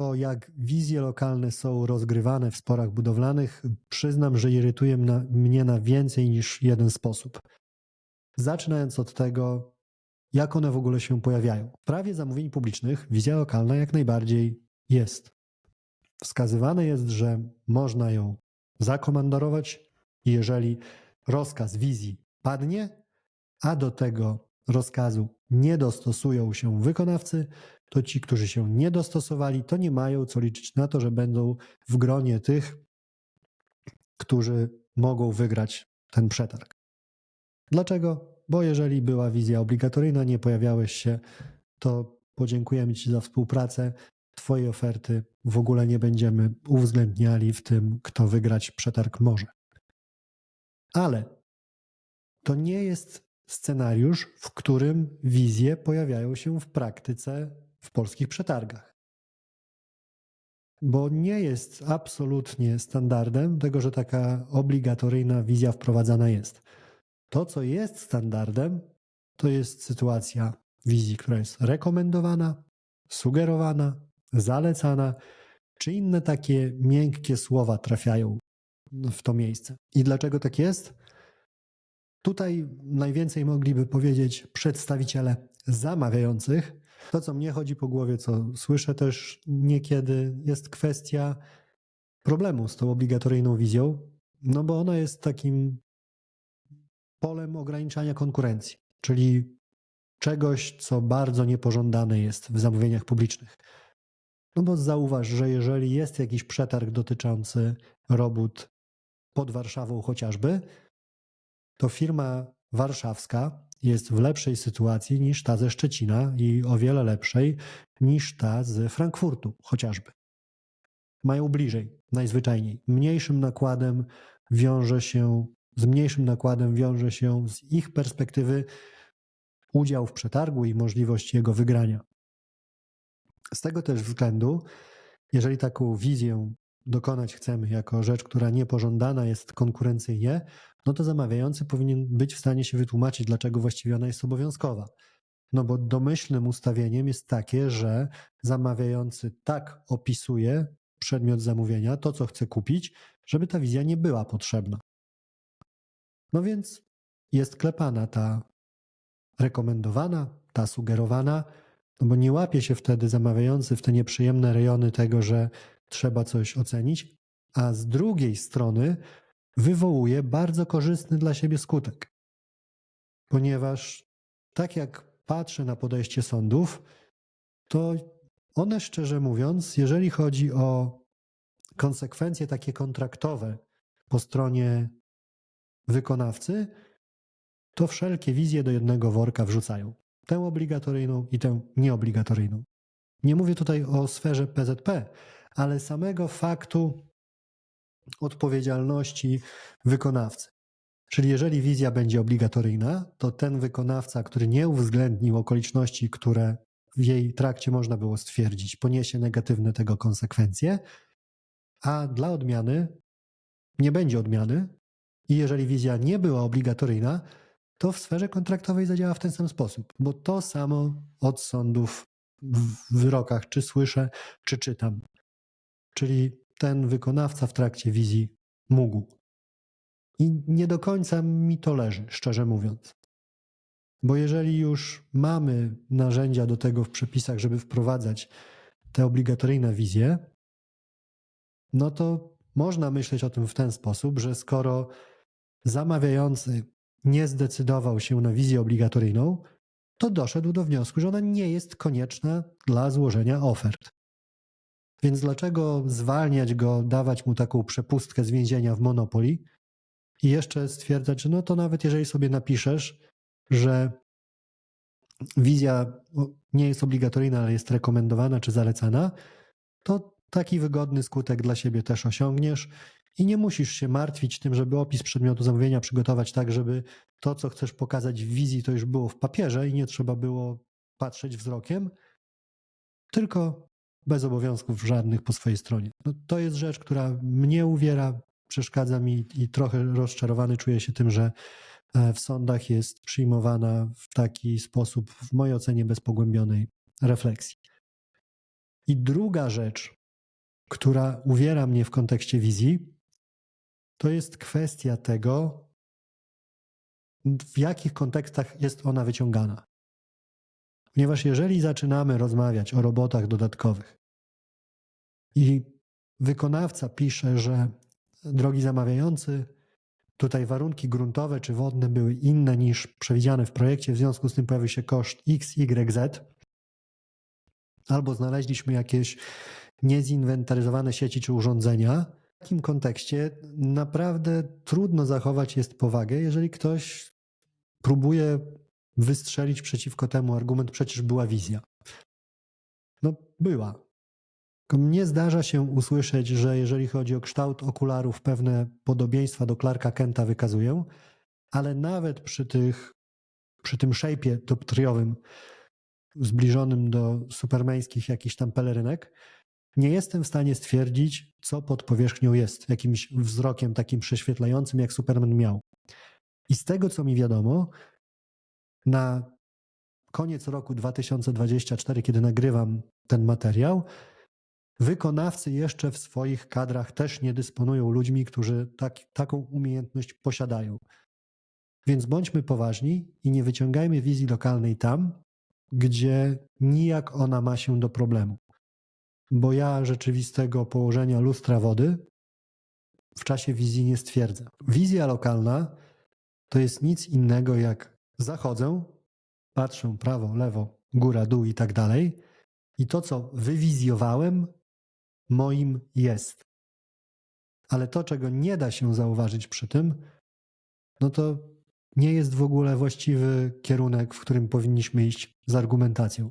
to, jak wizje lokalne są rozgrywane w sporach budowlanych, przyznam, że irytuje mnie na więcej niż jeden sposób. Zaczynając od tego, jak one w ogóle się pojawiają. W prawie zamówień publicznych wizja lokalna jak najbardziej jest. Wskazywane jest, że można ją zakomandarować, jeżeli rozkaz wizji padnie, a do tego rozkazu nie dostosują się wykonawcy, to ci, którzy się nie dostosowali, to nie mają co liczyć na to, że będą w gronie tych, którzy mogą wygrać ten przetarg. Dlaczego? Bo jeżeli była wizja obligatoryjna, nie pojawiałeś się, to podziękujemy Ci za współpracę. Twojej oferty w ogóle nie będziemy uwzględniali w tym, kto wygrać przetarg może. Ale to nie jest scenariusz, w którym wizje pojawiają się w praktyce w polskich przetargach. Bo nie jest absolutnie standardem tego, że taka obligatoryjna wizja wprowadzana jest. To, co jest standardem, to jest sytuacja wizji, która jest rekomendowana, sugerowana, zalecana, czy inne takie miękkie słowa trafiają w to miejsce. I dlaczego tak jest? Tutaj najwięcej mogliby powiedzieć przedstawiciele zamawiających. To, co mnie chodzi po głowie, co słyszę też niekiedy, jest kwestia problemu z tą obligatoryjną wizją, no bo ona jest takim polem ograniczania konkurencji, czyli czegoś, co bardzo niepożądane jest w zamówieniach publicznych. No bo zauważ, że jeżeli jest jakiś przetarg dotyczący robót pod Warszawą chociażby, to firma warszawska jest w lepszej sytuacji niż ta ze Szczecina i o wiele lepszej niż ta z Frankfurtu chociażby. Mają bliżej, najzwyczajniej. Mniejszym nakładem wiąże się, z mniejszym nakładem wiąże się z ich perspektywy udział w przetargu i możliwość jego wygrania. Z tego też względu, jeżeli taką wizję dokonać chcemy jako rzecz, która niepożądana jest konkurencyjnie, no to zamawiający powinien być w stanie się wytłumaczyć, dlaczego właściwie ona jest obowiązkowa. No bo domyślnym ustawieniem jest takie, że zamawiający tak opisuje przedmiot zamówienia, to co chce kupić, żeby ta wizja nie była potrzebna. No więc jest klepana ta rekomendowana, ta sugerowana, no bo nie łapie się wtedy zamawiający w te nieprzyjemne rejony tego, że trzeba coś ocenić, a z drugiej strony wywołuje bardzo korzystny dla siebie skutek. Ponieważ tak jak patrzę na podejście sądów, to one szczerze mówiąc, jeżeli chodzi o konsekwencje takie kontraktowe po stronie wykonawcy, to wszelkie wizje do jednego worka wrzucają. Tę obligatoryjną i tę nieobligatoryjną. Nie mówię tutaj o sferze PZP, ale samego faktu odpowiedzialności wykonawcy. Czyli jeżeli wizja będzie obligatoryjna, to ten wykonawca, który nie uwzględnił okoliczności, które w jej trakcie można było stwierdzić, poniesie negatywne tego konsekwencje, a dla odmiany nie będzie odmiany. I jeżeli wizja nie była obligatoryjna, to w sferze kontraktowej zadziała w ten sam sposób, bo to samo od sądów w wyrokach, czy słyszę, czy czytam. Czyli ten wykonawca w trakcie wizji mógł. I nie do końca mi to leży, szczerze mówiąc. Bo jeżeli już mamy narzędzia do tego w przepisach, żeby wprowadzać te obligatoryjne wizje, no to można myśleć o tym w ten sposób, że skoro zamawiający nie zdecydował się na wizję obligatoryjną, to doszedł do wniosku, że ona nie jest konieczna dla złożenia ofert. Więc dlaczego zwalniać go, dawać mu taką przepustkę z więzienia w Monopoli i jeszcze stwierdzać, że no to nawet jeżeli sobie napiszesz, że wizja nie jest obligatoryjna, ale jest rekomendowana czy zalecana, to taki wygodny skutek dla siebie też osiągniesz i nie musisz się martwić tym, żeby opis przedmiotu zamówienia przygotować tak, żeby to, co chcesz pokazać w wizji, to już było w papierze i nie trzeba było patrzeć wzrokiem, tylko bez obowiązków żadnych po swojej stronie. No, to jest rzecz, która mnie uwiera, przeszkadza mi i trochę rozczarowany czuję się tym, że e, w sądach jest przyjmowana w taki sposób, w mojej ocenie, bez pogłębionej refleksji. I druga rzecz, która uwiera mnie w kontekście wizji, to jest kwestia tego, w jakich kontekstach jest ona wyciągana. Ponieważ jeżeli zaczynamy rozmawiać o robotach dodatkowych i wykonawca pisze, że drogi zamawiający, tutaj warunki gruntowe czy wodne były inne niż przewidziane w projekcie, w związku z tym pojawił się koszt X, Y, Z, albo znaleźliśmy jakieś niezinwentaryzowane sieci czy urządzenia. W takim kontekście naprawdę trudno zachować jest powagę, jeżeli ktoś próbuje wystrzelić przeciwko temu argument, przecież była wizja. No, była. Mnie zdarza się usłyszeć, że jeżeli chodzi o kształt okularów, pewne podobieństwa do Clarka Kenta wykazują, ale nawet przy, tych, przy tym szejpie doptriowym, zbliżonym do supermeńskich jakichś tam pelerynek, nie jestem w stanie stwierdzić, co pod powierzchnią jest, jakimś wzrokiem takim prześwietlającym, jak Superman miał. I z tego, co mi wiadomo, na koniec roku 2024, kiedy nagrywam ten materiał, wykonawcy jeszcze w swoich kadrach też nie dysponują ludźmi, którzy tak, taką umiejętność posiadają. Więc bądźmy poważni i nie wyciągajmy wizji lokalnej tam, gdzie nijak ona ma się do problemu. Bo ja rzeczywistego położenia lustra wody w czasie wizji nie stwierdzę. Wizja lokalna to jest nic innego jak zachodzę, patrzę prawo, lewo, góra, dół i tak dalej. I to, co wywizjowałem, moim jest. Ale to, czego nie da się zauważyć przy tym, no to nie jest w ogóle właściwy kierunek, w którym powinniśmy iść z argumentacją.